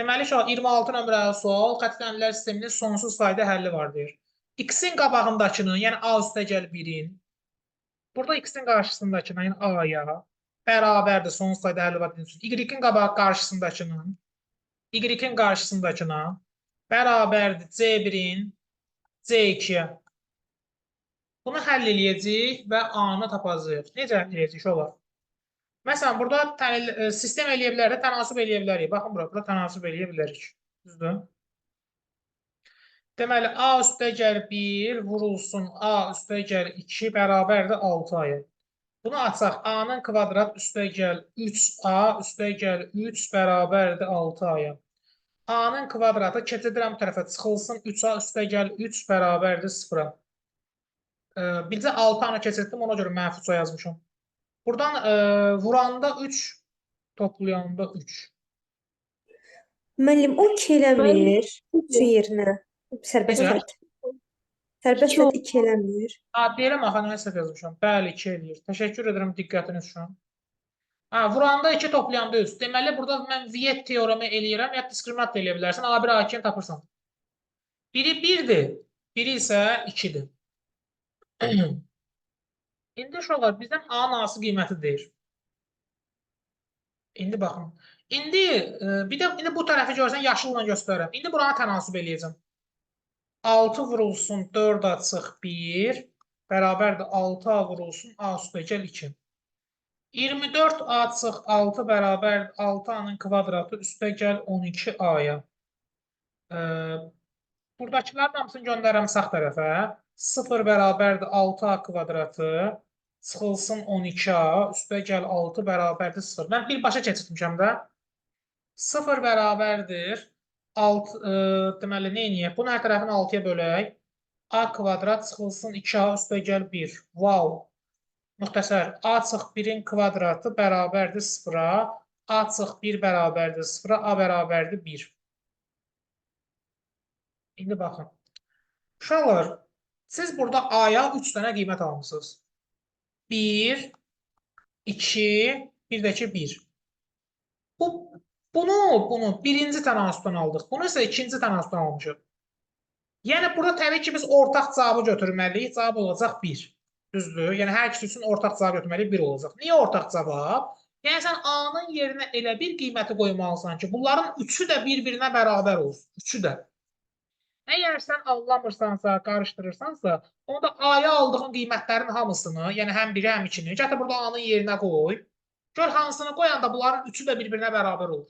Deməli, şu 26 nömrəli sual xəttənlər sisteminin sonsuz fayda həlli var deyir. X-in qabağındakını, yəni A üstəgəl 1-in, burada X-in qarşısındakını, yəni A-ya bərabərdir sonsuz fayda həlli var deyir. Y-in qabağı qarşısındakının, Y-in qarşısındakına bərabərdir C1-in C2-yə. Bunu həll eləyəcəyik və A-nı tapacağıq. Necə eləyəcəyik olar? Məsələn, burada tənil, e, sistem eləyə bilərik, tənasüb eləyə bilərik. Baxın bura, bura tənasüb eləyə bilərik. Düzdür? Deməli, A üstəgəl 1 vurulsun A üstəgəl 2 bərabərdir 6-aya. Bunu açaq. A-nın kvadrat üstəgəl 3A üstəgəl 3 bərabərdir 6-aya. A-nın kvadratı keçidirəm tərəfə çıxılsın 3A üstəgəl 3 bərabərdir 0-a. E, Bizə 6 ana keçirtdim, ona görə mənfi üç yazmışam. Buradan e, vuranda 3, toplayanda 3. Müəllim, o 2 eləmir. 3 yerinə. Sərbəst Necə? həddə. Sərbəst İki həddə 2 eləmir. Ha, deyirəm axı nə səhv yazmışam. Bəli, 2 eləyir. Təşəkkür edirəm diqqətiniz üçün. Ha, vuranda 2, toplayanda 3. Deməli, burada mən Viet teoremi eləyirəm, ya diskriminat da eləyə bilərsən. A1, A2-ni tapırsan. Biri 1-dir, biri isə 2-dir. İndi uşaqlar, bizdən A-nın hansı qiyməti deyir? İndi baxın. İndi e, bir də indi bu tərəfi görsən yaşılla göstərirəm. İndi buranı tənasüb eləyəcəm. 6 vurulsun 4 açıq 1 bərabərdir 6A vurulsun A üstəgəl 2. 24 açıq 6 bərabərdir 6A-nın kvadratı üstəgəl 12A-ya. E, buradakıların hamısını göndərirəm sağ tərəfə. 0 bərabərdir 6A kvadratı çıxılsın 12A üstəgəl 6 bərabərdir 0. Mən birbaşa keçirtmişəm də. 0 bərabərdir 6 e, deməli nə edək? Bunu hər tərəfini 6-ya bölək. A kvadrat çıxılsın 2A üstəgəl 1. Wow. Müxtəsər. A çıx 1-in kvadratı bərabərdir 0-a. A çıx 1 bərabərdir 0-a. A bərabərdir 1. İndi baxın. Uşaqlar, siz burada A-ya 3 dənə qiymət almısınız. 1, 2, bir də ki 1. Bu, bunu, bunu birinci tənasübdən aldıq. Bunu isə ikinci tənasübdən almışıq. Yəni burada təbii ki biz ortaq cavabı götürməliyik. Cavab olacaq 1. Düzdür? Yəni hər ikisi üçün ortaq cavab götürməliyik 1 olacaq. Niyə ortaq cavab? Yəni sən A-nın yerinə elə bir qiyməti qoymalısan ki, bunların üçü də bir-birinə bərabər olsun. Üçü də. Əgər sən anlamırsansa, qarışdırırsansa, onda A-ya aldığın qiymətlərin hamısını, yəni həm biri, həm ikini, gətir burada A-nın yerinə qoy. Gör hansını qoyanda bunların üçü də bir-birinə bərabər olur.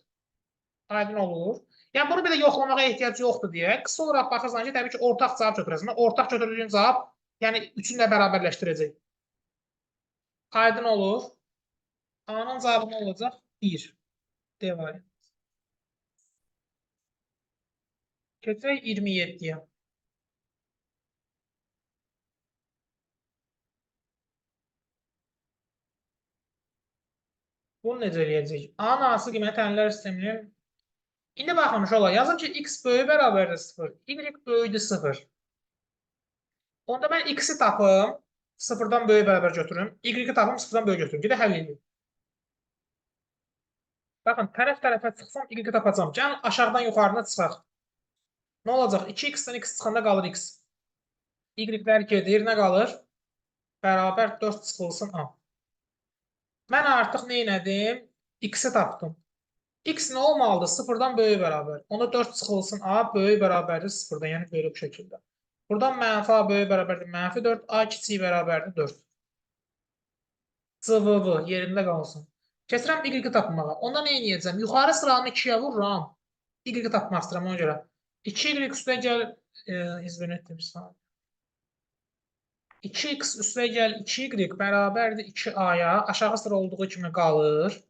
Aydın olur. Yəni bunu bir də yoxlamağa ehtiyac yoxdur deyə. Qısa olaraq baxırsan ki, təbii ki, ortaq cavab götürəsən. Ortaq götürdüyün cavab, yəni üçünü də bərabərləşdirəcək. Aydın olur. A-nın cavabı nə olacaq? 1. D variantı. Keçək 27-yə. Bunu necə eləyəcək? A-nın hansı qiymət tənlər sisteminin İndi baxın uşaqlar, yazın ki x böyük bərabərdir 0, y böyükdür 0. Onda mən x-i tapım, 0-dan böyük bərabər götürüm, y-i tapım, 0-dan böyük götürüm. Gedə həll edeyim. Baxın, tərəf tərəfə çıxsam y-i tapacam. Gəlin aşağıdan yuxarına çıxaq. Nə olacaq? 2x-dən x çıxanda qalır x. Y-lər gedir, nə qalır? Bərabər 4 çıxılsın a. Mən artıq nə elədim? X-i tapdım. X nə olmalıdır? 0-dan böyük bərabər. Onda 4 çıxılsın A böyük bərabərdir 0-dan. Yəni belə bu şəkildə. Buradan mənfi A böyük bərabərdir mənfi 4. A kiçik bərabərdir 4. CVV yerində qalsın. Keçirəm Y tapmağa. Onda nə edəcəm? Yuxarı sıranı 2-yə vururam. Y tapmaq istəyirəm ona görə. 2y üstə gəl e, izin bir saniyə. 2x üstə gəl 2y bərabərdir 2a-ya. Aşağı sıra olduğu kimi qalır.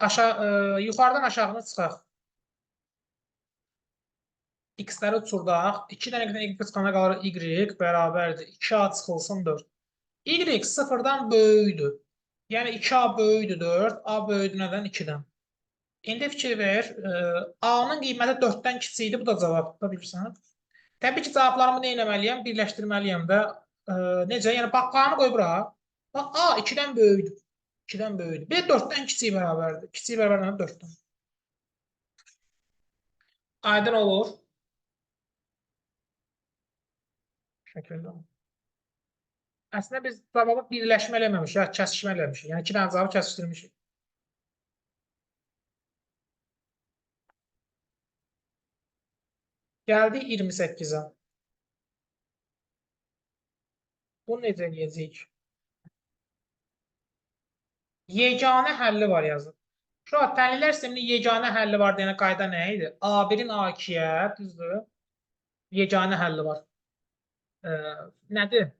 Aşağı, e, yuxarıdan aşağını çıxaq. X-ləri uçurdaq. 2 dənə qdən Y çıxana qalır Y bərabərdir. 2A çıxılsın 4. Y 0-dan böyükdür. Yəni 2A böyükdür 4, A böyükdür nədən? 2-dən. İndi fikir ver, A-nın qiyməti 4-dən kiçik idi, bu da cavab, da bilirsən. Təbii ki, cavablarımı nə etməliyəm? Birləşdirməliyəm də. E, necə? Yəni baxqanı qoy bura. Bax, A 2-dən böyükdür. 2-dən böyükdür. Bir də 4-dən kiçik bərabərdir. Kiçik bərabər nədir? 4-dən. Aydın olur. Şəkildə. Əslində biz cavabı birləşmə eləməmişik, kəsişmə eləmişik. Yəni iki dənə cavabı kəsişdirmişik. Gəldik 28-ə. Bunu necə eləyəcəyik? Yeganə həlli var yazıb. Şu an tənlilər sisteminin yeganə həlli var deyən qayda nə idi? A1-in A2-yə, düzdür? Yeganə həlli var. Ee, nədir?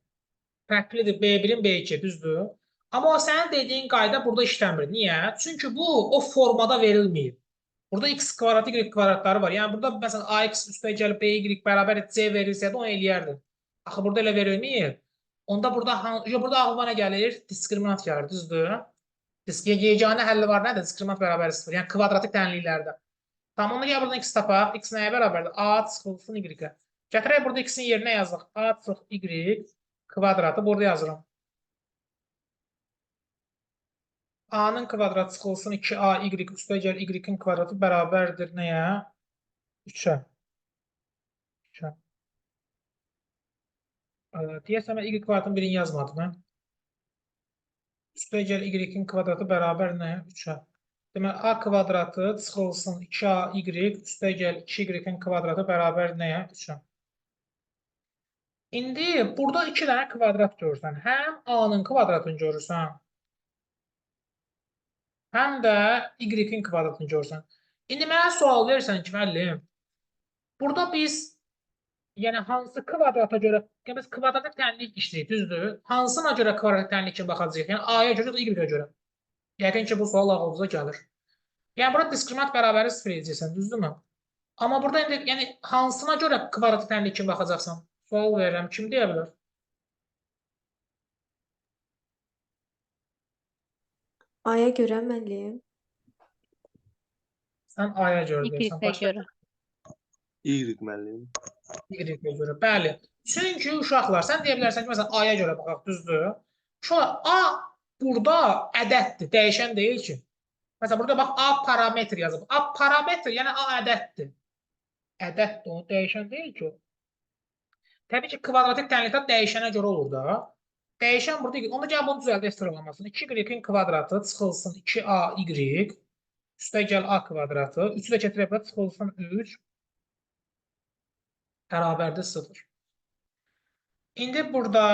Fərqlidir B1-in B2, düzdür? Amma o sənin dediyin qayda burada işləmir. Niyə? Çünki bu o formada verilməyib. Burada x kvadrat, y kvadratları var. Yəni burada məsələn ax üstə gəlib by bərabər c verilsəydi onu eləyərdi. Axı burada elə verilməyib. Onda burada han- yo, burada ağlıma nə gəlir? Diskriminant gəlir, düzdür? Disk yeganə həlli var nədir? Diskriminant bərabər 0. Yəni kvadratik tənliklərdə. Tamam, onda gəl buradan x tapaq. X nəyə bərabərdir? A çıxılsın y-ə. Gətirək burada x-in yerinə yazaq. A çıx y kvadratı burada yazıram. A-nın kvadratı çıxılsın 2A y üstə gəl y-in kvadratı bərabərdir nəyə? 3-ə. 3-ə. Ee, Deyəsən mən y kvadratın birini yazmadım mən. Üstə gəl y-in kvadratı bərabər nəyə? 3-ə. Deməli a kvadratı çıxılsın 2a y üstə gəl 2y-in kvadratı bərabər nəyə? 3-ə. İndi burada iki dənə kvadrat görürsən. Həm a-nın kvadratını görürsən, həm də y-in kvadratını görürsən. İndi mənə sual verirsən ki, müəllim, burada biz yəni hansı kvadrata görə, yəni biz kvadratik tənlik işləyirik, düzdür? Hansına görə kvadratik tənlik kimi baxacağıq? Yəni a-ya görə, y-ə görə. Yəqin ki, bu sual ağlınıza gəlir. Yəni burada diskriminant bərabəri sıfır edəcəksən, düzdürmü? Amma burada indi yəni hansına görə kvadratik tənlik kimi baxacaqsan? Sual verirəm, kim deyə bilər? Aya görə müəllim. Sən a-ya görə deyirsən, Y-ə başqa görə. Y müəllim. Y-ə görə. Bəli. Çünki uşaqlar, sən deyə bilərsən ki, məsələn, A-ya görə baxaq, düzdür? Uşaqlar, A burada ədəddir, dəyişən deyil ki. Məsələn, burada bax A parametr yazıb. A parametr, yəni A ədəddir. Ədəddir, o dəyişən deyil ki. Təbii ki, kvadratik tənliklər dəyişənə görə olur da. Dəyişən burada, onda gəl bunu düzəldək sıralamasını. 2y-in kvadratı çıxılsın 2ay, üstə gəl a kvadratı, 3-ü də gətirək bura çıxılsın 3 bərabərdir 0. İndi burada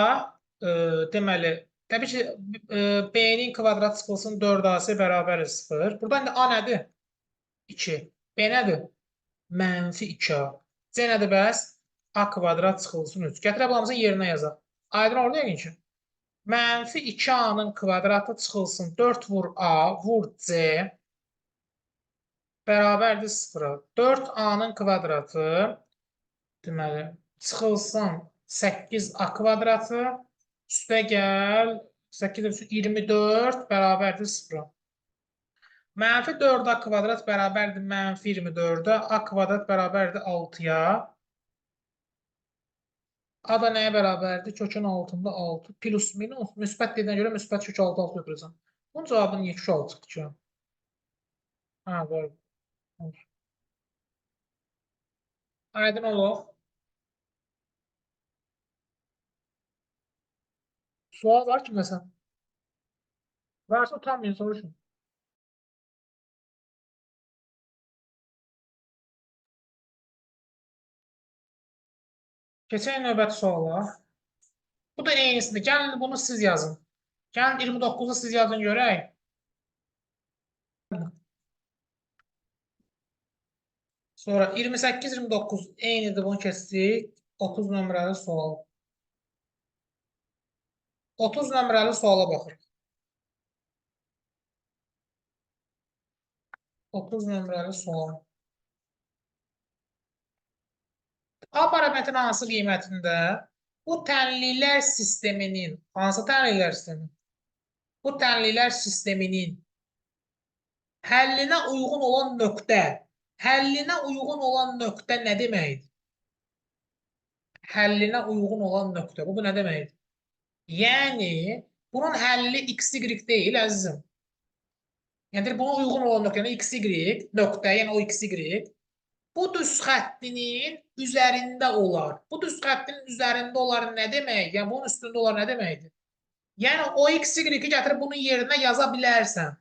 e, deməli, təbii ki, e, b-nin kvadratı çıxılsın 4ac bərabər 0. Burada indi a nədir? 2. B nədir? Mənfi 2a. C nədir bəs? a kvadrat çıxılsın 3. Gətirək bulamızın yerinə yazaq. Aydın oldu yəqin ki. Mənfi 2a-nın kvadratı çıxılsın 4 vur a, vur c bərabərdir 0-a. 4a-nın kvadratı deməli çıxılsın 8a kvadratı üstə gəl 8 üstə 24 bərabərdir 0-a. Mənfi 4a kvadrat bərabərdir mənfi 24-ə, a kvadrat bərabərdir 6-ya. A da nəyə bərabərdir? Kökün altında 6 plus minus müsbət dediyinə görə müsbət kök 6 6 götürəcəm. Bunun cavabı niyə kök 6 çıxdı ki? Hə. Olur. Aydın olur. Sual var ki mesela? Varsa utanmayın soruşun. Keçək növbəti suala. Bu da eynisidir. Gəlin bunu siz yazın. Gəlin 29-u siz yazın görək. Sonra 28-29 eynidir bunu keçdik. 30 nömrəli sual. 30 nömrəli suala baxırıq. 30 nömrəli sual. A parametrin hansı qiymətində bu tənliklər sisteminin, hansı tənliklər sistemi? Bu tənliklər sisteminin həllinə uyğun olan nöqtə, həllinə uyğun olan nöqtə nə deməkdir? Həllinə uyğun olan nöqtə, bu, bu nə deməkdir? Yəni, bunun həlli x, y deyil, əzizim. Yəni, buna uyğun olan nöqtə, yəni x, y, nöqtə, yəni o x, y. bu düz xəttinin üzərində olar. Bu düz xəttinin üzərində olar nə demək? Yəni bunun üstündə olar nə deməkdir? Yəni o x y-i gətirib bunun yerinə yaza bilərsən.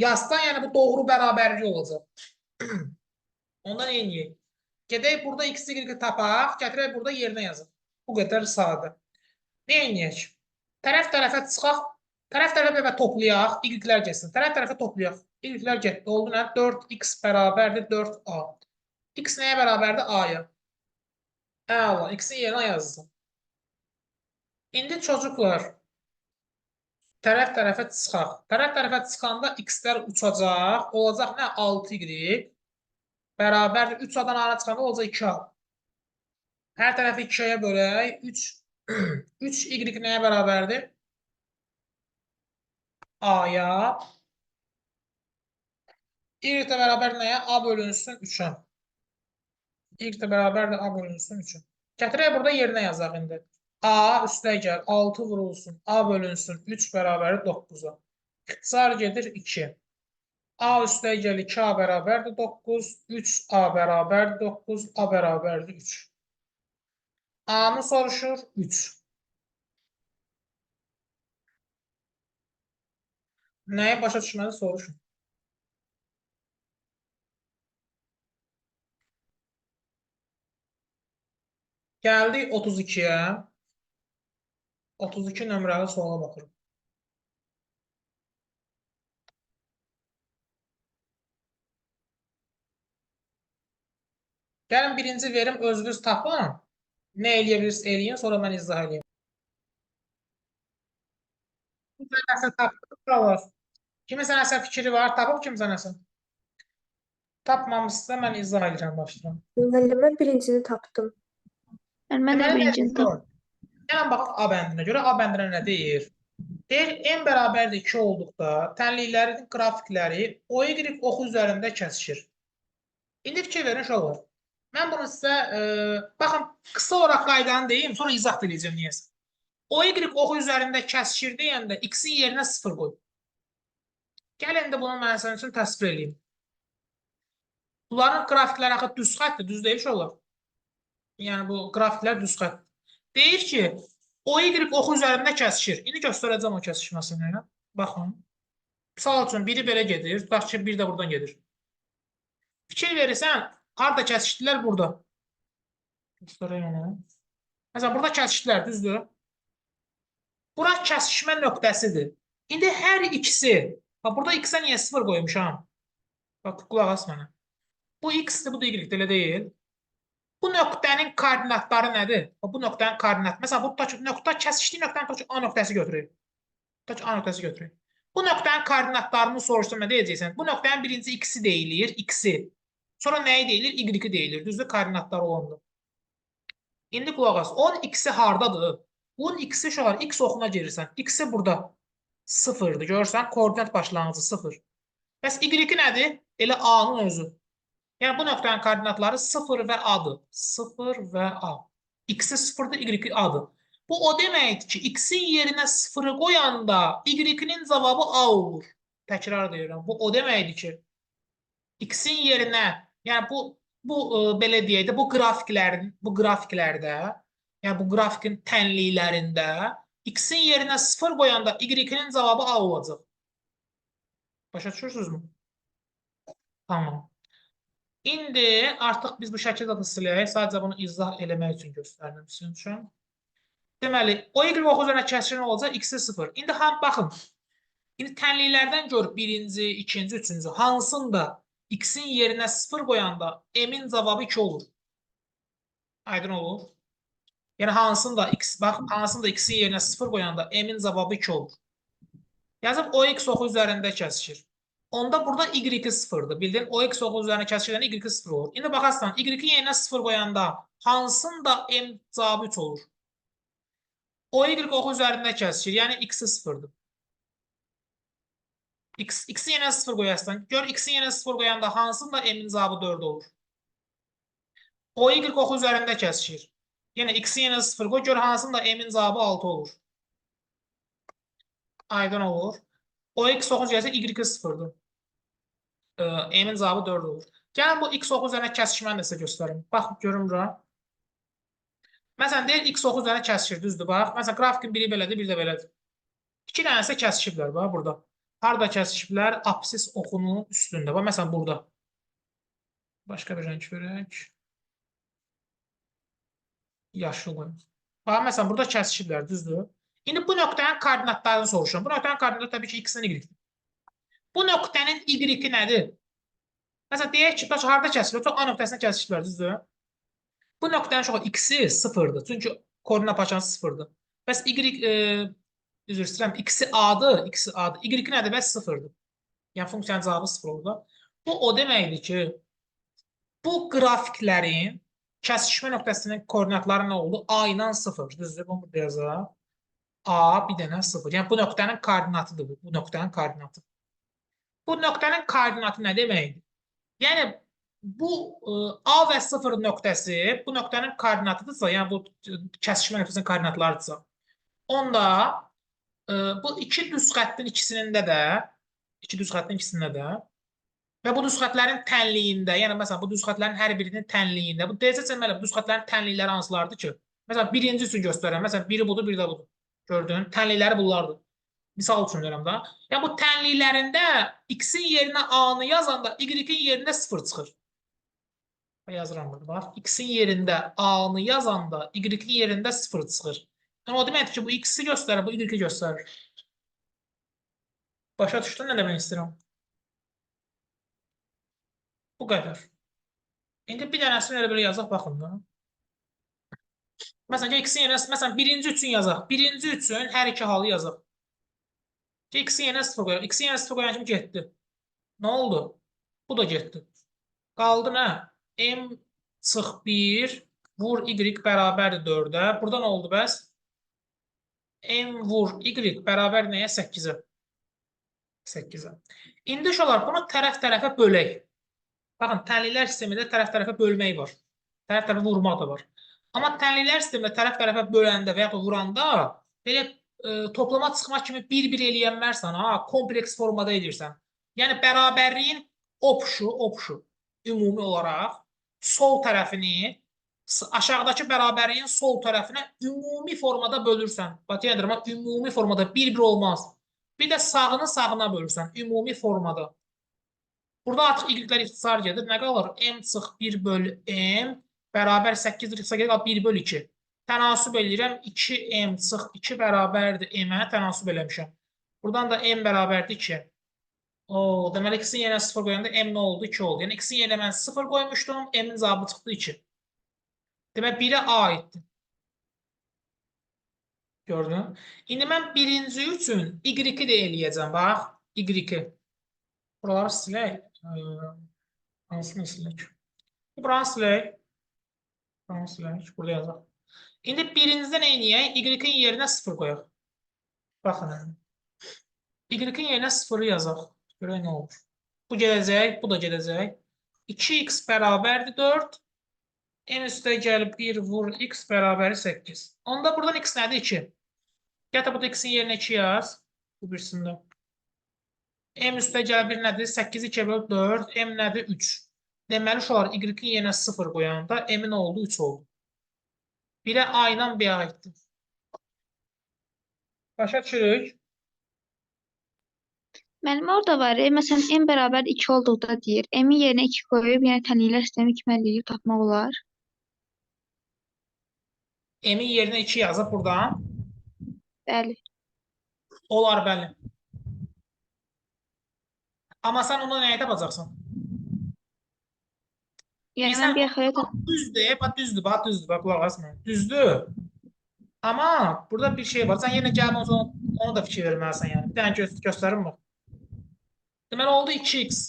Yazsan yəni bu doğru bərabərlik olacaq. Ondan eyni. Gedək burada x y-i tapaq, gətirək burada yerinə yazaq. Bu qədər sadə. Nə edək? Tərəf tərəfə çıxaq, tərəf tərəfə toplayaq, y-lər getsin. Tərəf tərəfə toplayaq. Y-lər getdi. Oldu nə? 4x bərabərdir 4a. X nəyə bərabərdir? A-ya. Əla. X-in yerinə yazdım. İndi çocuklar tərəf tərəfə çıxaq. Tərəf tərəfə çıxanda x-lər uçacaq. Olacaq nə? 6y bərabərdir. 3a-dan a çıxanda olacaq 2a. Hər tərəfi 2-yə bölək. 3 3y nəyə bərabərdir? A-ya. Y də bərabər? A bölünsün 3-ə. Y də bərabərdir A bölünsün 3-ə. Gətirək burada yerinə yazaq indi. A üstə gəl 6 vurulsun. A bölünsün 3 bərabərdir 9-a. İxtisar gedir 2. A üstə gəl 2A bərabərdir 9. 3A bərabərdir 9. A bərabərdir 3. A-nı soruşur 3. Nəyi başa düşmədi soruşun. Gəldik 32-yə. 32 nömrəli suala baxırıq. Gəlin birinci verim özünüz tapın. Nə eləyə bilirsiniz eləyin, sonra mən izah eləyim. Kimsə nəsə tapdı, fikri var, tapıb kimsə nəsə? Tapmamışsa mən izah edirəm başlayıram. Müəllim, mən birincini tapdım. Yəni mən də var. Gəlin baxaq A bəndinə görə. A bəndinə nə deyir? Deyir, n bərabərdir 2 olduqda tənliklərin qrafikləri o y oxu üzərində kəsişir. İndi fikir verin uşaqlar. Mən bunu sizə, e, baxın, qısa olaraq qaydanı deyim, sonra izah edəcəm niyəsə. O y oxu üzərində kəsişir deyəndə x-in yerinə 0 qoy. Gəlin də bunu mən sənin üçün təsvir edeyim. Bunların qrafikləri axı düz xəttdir, düz deyil uşaqlar. Yəni bu qrafiklər düz xətt. Deyir ki, o y oxu üzərində kəsişir. İndi göstərəcəm o kəsişməsini. Baxın. Misal üçün biri belə gedir, tutaq ki, bir də buradan gedir. Fikir verirsən, harda kəsişdilər burada. Göstərək onu. Məsələn, burada kəsişdilər, düzdür? Bura kəsişmə nöqtəsidir. İndi hər ikisi, bax burada x-ə niyə 0 qoymuşam? Bax, qulaq as mənə. Bu x-dir, bu da y-dir, elə deyil. Bu nöqtənin koordinatları nədir? Bu nöqtənin koordinatı. Məsələn, bu tutaq ki, nöqtə kəsişdiyi nöqtəni tutaq ki, A nöqtəsi götürək. Tutaq ki, A nöqtəsi götürək. Bu nöqtənin koordinatlarını soruşsam nə deyəcəksən? Bu nöqtənin birinci x-i deyilir, x-i. Sonra nəyi deyilir? Y-i deyilir. Düzdür, koordinatları olanda. İndi qulaq as. Onun x-i hardadır? Bunun x-i uşaqlar, x oxuna girirsən. X-i burada 0-dır. Görürsən, koordinat başlanğıcı 0. Bəs y-i nədir? Elə A-nın özü. Yəni bu nöqtənin koordinatları 0 və A-dır. 0 və A. X-i 0-dır, Y-i A-dır. Bu o deməkdir ki, X-in yerinə 0-ı qoyanda Y-nin cavabı A olur. Təkrar deyirəm. Bu o deməkdir ki, X-in yerinə, yəni bu bu ə, belə deyək də bu qrafiklərin, bu qrafiklərdə, yəni bu qrafikin tənliklərində X-in yerinə 0 qoyanda Y-nin cavabı A olacaq. Başa düşürsünüzmü? Tamam. İndi artıq biz bu şəkildə də silək. Sadəcə bunu izah eləmək üçün göstərdim sizin üçün. Deməli, o y oxu üzərinə kəsişən olacaq x-i 0. İndi ham baxın. İndi tənliklərdən gör birinci, ikinci, üçüncü hansında x-in yerinə 0 qoyanda m-in cavabı 2 olur. Aydın olur. Yəni hansında x bax, hansında x-in yerinə 0 qoyanda m-in cavabı 2 olur. Yazıb o x oxu üzərində kəsişir. Onda burada y-i 0-dır. Bildin? O x oxu üzərinə kəsişirəndə y-i 0 olur. İndi baxarsan, y-in yerinə 0 qoyanda hansında m cavabı 3 olur? O y oxu üzərində kəsişir. Yəni x-i 0-dır. X, x-in yerinə 0 qoyarsan, gör x-in yerinə 0 qoyanda hansında m-in cavabı 4 olur? O y oxu üzərində kəsişir. Yəni x-in yerinə 0 qoy, gör hansında m-in cavabı 6 olur. Aydın olur. O x oxu gəlsə y-i 0-dır. Ee, m'in cavabı 4 olur. Gəlin bu x oxu üzərinə kəsişməni də sizə göstərim. Bax, görün. Məsələn, deyir x oxu üzərinə kəsişir, düzdür? Bax, məsələn, qrafikin biri belədir, biri də belədir. İki dənəsə kəsişiblər, bax, burada. Harada kəsişiblər? Apsis oxunun üstündə. Bax, məsələn, burada. Başqa bir rəng verək. Yaşıl qoyun. Bax, məsələn, burada kəsişiblər, düzdür? İndi bu nöqtənin koordinatlarını soruşuram. Bu nöqtənin koordinatı təbii ki, y-dir. Bu nöqtənin y-i nədir? Məsələn, deyək ki, bax, harada kəsilir? Çox A nöqtəsində kəsişiblər, düzdür? Bu nöqtənin çox x-i sıfırdır. Çünki koordinat paçansı sıfırdır. Bəs y, e, üzr istəyirəm, x-i A-dır, x-i A-dır. Y-i nədir? Bəs sıfırdır. Yəni funksiyanın cavabı sıfır olur da. Bu o deməkdir ki, bu qrafiklərin kəsişmə nöqtəsinin koordinatları nə oldu? A ilə 0. Düzdür? Bunu burada yazaq. A bir dənə 0. Yəni bu nöqtənin koordinatıdır bu. Bu nöqtənin koordinatı. Bu nöqtənin koordinatı nə deməkdir? Yəni bu A və 0 nöqtəsi bu nöqtənin koordinatıdırsa, yəni bu kəsişmə nöqtəsinin koordinatlarıdırsa, onda bu iki düz xəttin ikisində də iki düz xəttin ikisində də və bu düz xətlərin tənliyində, yəni məsələn bu düz xətlərin hər birinin tənliyində, bu DC deməli bu düz xətlərin tənlikləri hansılardır ki? Məsələn birinci üçün göstərirəm. Məsələn biri budur, biri də budur. Gördün? Tənlikləri bunlardır. Misal üçün deyirəm də. Yəni bu tənliklərində x-in yerinə a-nı yazanda y-in yerində 0 çıxır. Yazıram burada. Bax, x-in yerində a-nı yazanda y-in yerində 0 çıxır. Yəni o deməkdir ki, bu x-i göstərir, bu y-i göstərir. Başa düşdün nə demək istəyirəm? Bu qədər. İndi bir dənəsini elə belə yazaq baxın da. Məsələn, x-in yerinə, məsələn, birinci üçün yazaq. Birinci üçün hər iki halı yazaq. X-in yerinə 0 qoyaq. X-in yerinə 0 qoyan kimi getdi. Nə oldu? Bu da getdi. Qaldı nə? M çıx 1 vur y bərabərdir 4-ə. Burada nə oldu bəs? M vur y bərabər nəyə? 8-ə. 8-ə. İndi uşaqlar bunu tərəf-tərəfə bölək. Baxın, tənliklər sistemində tərəf-tərəfə bölmək var. Tərəf-tərəfə vurmaq da var. Amma tənliklər sistemində tərəf-tərəfə böləndə və ya da vuranda belə e, toplama çıxma kimi bir-bir eləyənmərsən, ha, kompleks formada edirsən. Yəni bərabərliyin opşu, opşu ümumi olaraq sol tərəfini aşağıdakı bərabərliyin sol tərəfinə ümumi formada bölürsən. Bax, yəni deyirəm, ümumi formada bir-bir olmaz. Bir də sağını sağına bölürsən ümumi formada. Burada artıq y-lər ixtisar gedir. Nə qalır? M çıx 1 böl M bərabər 8 ixtisar gedir. 1 böl 2. Tənasüb eləyirəm. 2M çıx 2 bərabərdir M-ə tənasüb eləmişəm. Buradan da M bərabərdir 2. O, deməli x-in yerinə 0 qoyanda M nə oldu? 2 oldu. Yəni x-in yerinə mən 0 qoymuşdum. M-in cavabı çıxdı 2. Demək 1-ə A aiddir. Gördün? İndi mən birinci üçün Y-i də eləyəcəm. Bax, Y-i. Buraları silək. Ee, Hansını silək? Buranı silək. Buranı silək. Burada yazaq. İndi birincidə nə eləyək? Y-in yerinə 0 qoyaq. Baxın. Y-in yerinə 0 yazaq. Görək nə olur. Bu gedəcək, bu da gedəcək. 2x bərabərdir 4. En üstə gəlib 1 vur x bərabəri 8. Onda buradan x nədir? 2. Gətir burada x-in yerinə 2 yaz. Bu birisində. M üstə gəlib 1 nədir? 8 2 böl 4. M nədir? 3. Deməli uşaqlar y-in yerinə 0 qoyanda m-in oldu 3 oldu. Birə A ilə B aiddir. Başa düşürük? Mənim orada var, e, məsələn, m bərabər 2 olduqda deyir, m-in yerinə 2 qoyub, yəni tənliklər sistemi kimi əldə edib tapmaq olar. M-in yerinə 2 yazıb buradan. Bəli. Olar bəli. Amma sən onu nəyə tapacaqsan? Yəni Bilirsən, mən bir xəyat Düzdür, bax düzdür, bax düzdür, bax qulaq as mənə. Düzdür. Amma burada bir şey var. Sən yenə gəlib onu, onu da fikir verməlisən yəni. Bir dənə gö göstərim bax. Deməli oldu 2x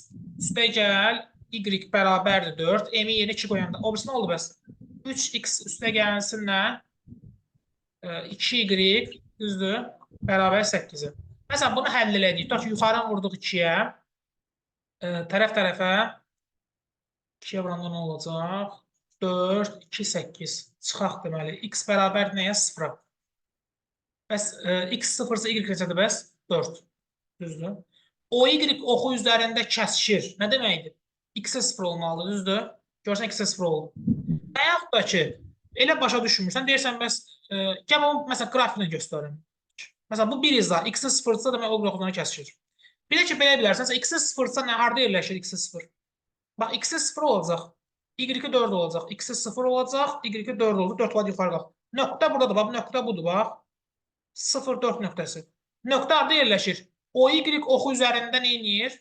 üstə gəl y bərabərdir 4. M-i yerinə 2 qoyanda. O birisi nə oldu bəs? 3x üstə gəlsin nə? Ee, 2y düzdür? Bərabər 8-i. Məsələn bunu həll elədik. Tutaq ki, yuxarı vurduq 2-yə. Ee, tərəf tərəfə 2-yə vuranda nə olacaq? 4, 2, 8. Çıxaq deməli. X bərabər nəyə? 0-a. Bəs e, x 0 isə y neçədir bəs? 4. Düzdür? O y oxu üzərində kəsişir. Nə deməkdir? x-ə 0 olmalıdır, düzdür? Görsən x-ə 0 oldu. Və yaxud da ki, elə başa düşmürsən, deyirsən bəs e, gəl onu məsələn qrafiklə göstərim. Məsələn bu 1 izah, x-ə 0-dırsa demək o qrafiklə kəsişir. Bir də ki, belə bilərsənsə x-ə 0-dırsa nə harda yerləşir x-ə 0? Bax x-ə 0 olacaq. Y-ə 4 olacaq. X-ə 0 olacaq. Y-ə 4 olacaq. 4 var yuxarı qalx. Nöqtə buradadır. Bax, nöqtə budur, bax. 0 4 nöqtəsi. Nöqtə harda yerləşir? O Y oxu üzərində edir?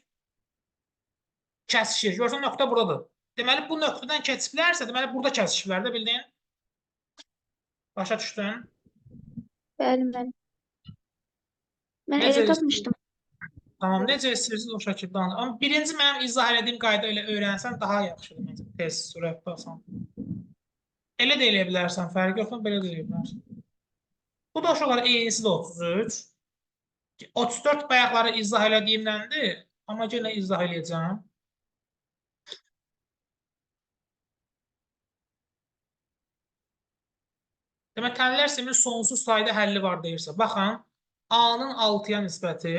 Kəsişir. Görsən nöqtə buradadır. Deməli bu nöqtədən keçiblərsə, deməli burada kəsişiblər də bildin? Başa düşdün? Bəli, bəli. Mən elə tapmışdım. Tamam, necə istəyirsiniz o şəkildə anlayın. Amma birinci mənim izah etdiyim qayda ilə öyrənsən daha yaxşıdır məncə. Tez, sürətli asan. Elə də eləyə bilərsən, fərqi yoxdur, belə də eləyə bilərsən. Bu da uşaqlar eynisi də 33. 34 bayaqları izah elədiyimdəndir, amma yenə izah eləyəcəm. Demək, tənlər sistemin sonsuz sayda həlli var deyirsə, baxın, A-nın 6-ya nisbəti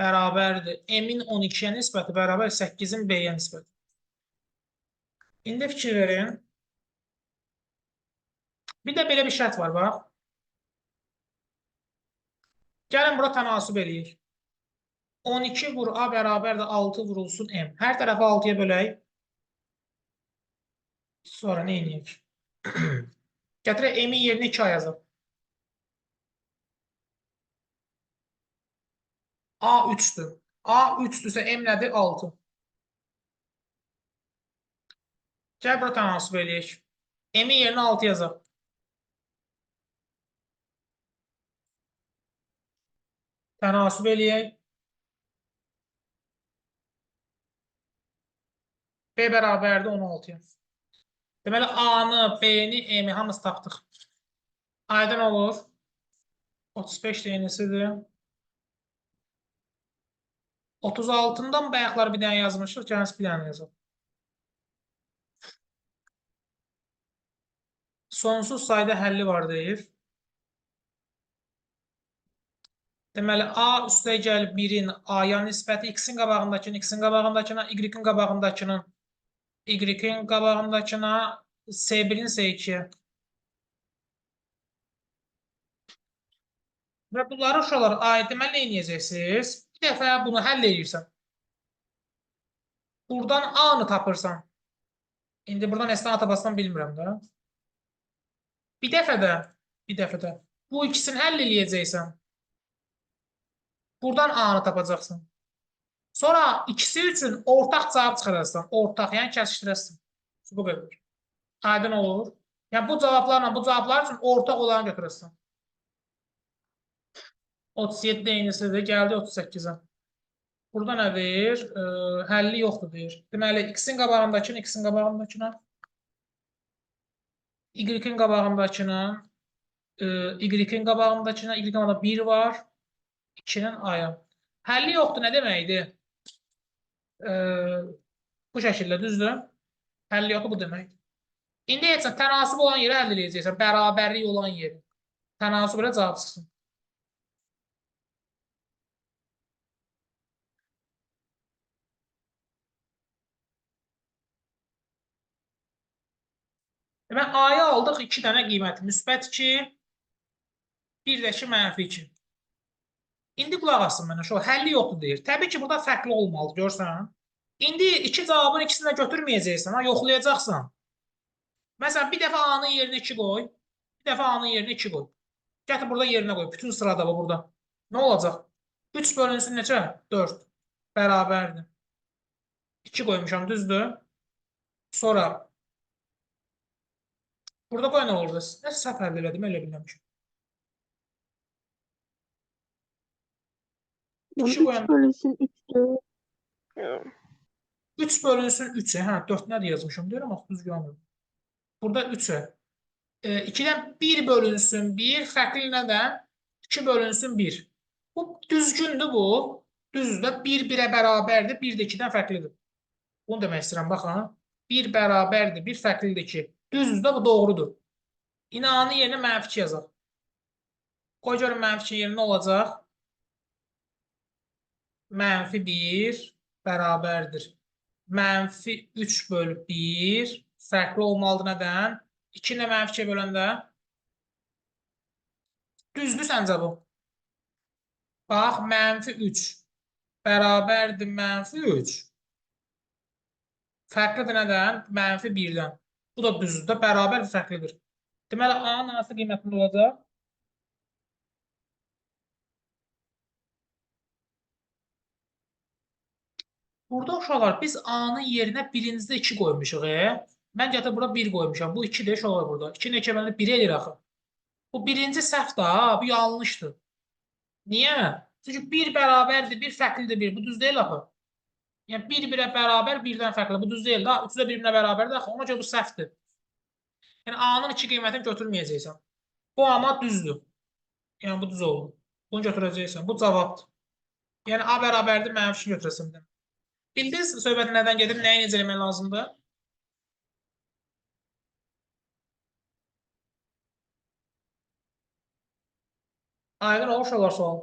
bərabərdir. M-in 12-yə nisbəti bərabər 8-in B-yə nisbəti. İndi fikir verin. Bir də belə bir şərt var, bax. Gəlin bura tənasüb eləyək. 12 vur A bərabərdir 6 vurulsun M. Hər tərəfi 6-ya bölək. Sonra nə edəyək? Gətirək M-in yerinə 2 yazaq. A 3-dür. A 3-dürsə M nədir? 6. Gəl bura tənasüb eləyək. M-in yerinə 6 yazaq. Tənasüb eləyək. B bərabərdir 16-ya. Deməli, A-nı, B-ni, hamısı tapdıq. Aydın olur. 35 deyinisidir. 36-dan bayaqlar bir dənə yazmışıq, gəliniz bir dənə yazaq. Sonsuz sayda həlli var deyir. Deməli, A üstə gəlib 1-in A-ya nisbəti x-in qabağındakının x-in qabağındakına, y-in qabağındakının y-in qabağındakına, S1-in S2-yə. Və bunları uşaqlar aid deməli nə edəcəksiniz? Bir dəfə bunu həll edirsən. Buradan A-nı tapırsan. İndi buradan əsna tapasından bilmirəm də. Bir dəfə də, bir dəfə də bu ikisini həll eləyəcəksən. Buradan A-nı tapacaqsan. Sonra ikisi üçün ortaq cavab çıxarırsan. Ortaq, yəni kəsişdirəsən. Bu qədər. Aydın olur. Yəni bu cavablarla bu cavablar üçün ortaq olanı götürəsən. 37 eynisidir, gəldi 38-ə. Burada nə deyir? E, həlli yoxdur deyir. Deməli, x-in qabağındakını, x-in qabağındakına, y-in qabağındakına, e, y-in qabağındakına, y-in qabağında 1 var, 2-nin aya. Həlli yoxdur nə deməkdir? E, bu şəkildə düzdür? Həlli yoxdur bu demək. İndi heç sən tənasib olan yeri həll edəcəksən, bərabərlik olan yeri. Tənasib ilə cavab çıxsın. Demək, A-ya aldıq 2 dənə qiyməti. Müsbət 2, bir də ki, mənfi 2. İndi qulaq asın mənə, şu həlli yoxdur deyir. Təbii ki, burada fərqli olmalı, görsən. İndi iki cavabın ikisini də götürməyəcəksən, ha, yoxlayacaqsan. Məsələn, bir dəfə A-nın yerinə 2 qoy, bir dəfə A-nın yerinə 2 qoy. Gətir burada yerinə qoy, bütün sırada bu burada. Nə olacaq? 3 bölünsün neçə? 4. Bərabərdir. 2 qoymuşam, düzdür? Sonra Burada qoy nə olur? Nəsə səhv həll elədim, elə bilməmişəm. Yəni İki 3 qoyan- bölünsün 3-dür. 3 bölünsün 3-ə. Hə, 4 nədir yazmışam? Deyirəm, axı düz görmürəm. Burada 3-ə. E, 2-dən 1 bölünsün 1, fərqli nədən? 2 bölünsün 1. Bu düzgündür bu. Düzdür. 1 1-ə bərabərdir, 1 də 2-dən fərqlidir. Bunu demək istəyirəm, baxın. 1 bərabərdir, 1 fərqlidir 2. Düzdür də bu doğrudur. İnanı yerinə mənfi 2 yazaq. Qoy görün mənfi 2 yerinə nə olacaq? Mənfi 1 bərabərdir. mənfi 3 bölü 1 fərqli olmalıdır nədən? 2 ilə mənfi 2 böləndə düzdür səncə bu? Bax, mənfi 3 bərabərdir mənfi 3. Fərqlidir nədən? Mənfi 1-dən. Bu da düzdür də, bərabər fərqlidir. Deməli, A-nın hansı qiymətində olacaq? Burada uşaqlar biz A-nın yerinə birincidə 2 qoymuşuq. E? Mən gətir bura 1 qoymuşam. Bu 2-dir uşaqlar burada. 2 ilə 2 bölündə 1 eləyir axı. Bu birinci səhvdir ha, bu yanlışdır. Niyə? Çünki 1 bərabərdir, 1 fərqlidir 1. Bu düz deyil axı. Yəni 1 1-ə bərabər 1-dən fərqli. Bu düz deyil də. 3 də 1-ə bərabərdir axı. Ona görə bu səhvdir. Yəni A-nın 2 qiymətini götürməyəcəksən. Bu amma düzdür. Yəni bu düz oldu. Bunu götürəcəksən. Bu cavabdır. Yəni A bərabərdir, üçün götürəsən. Bildiniz söhbət nədən gedir, nəyi necə eləmək lazımdır? Aydın olur uşaqlar sual.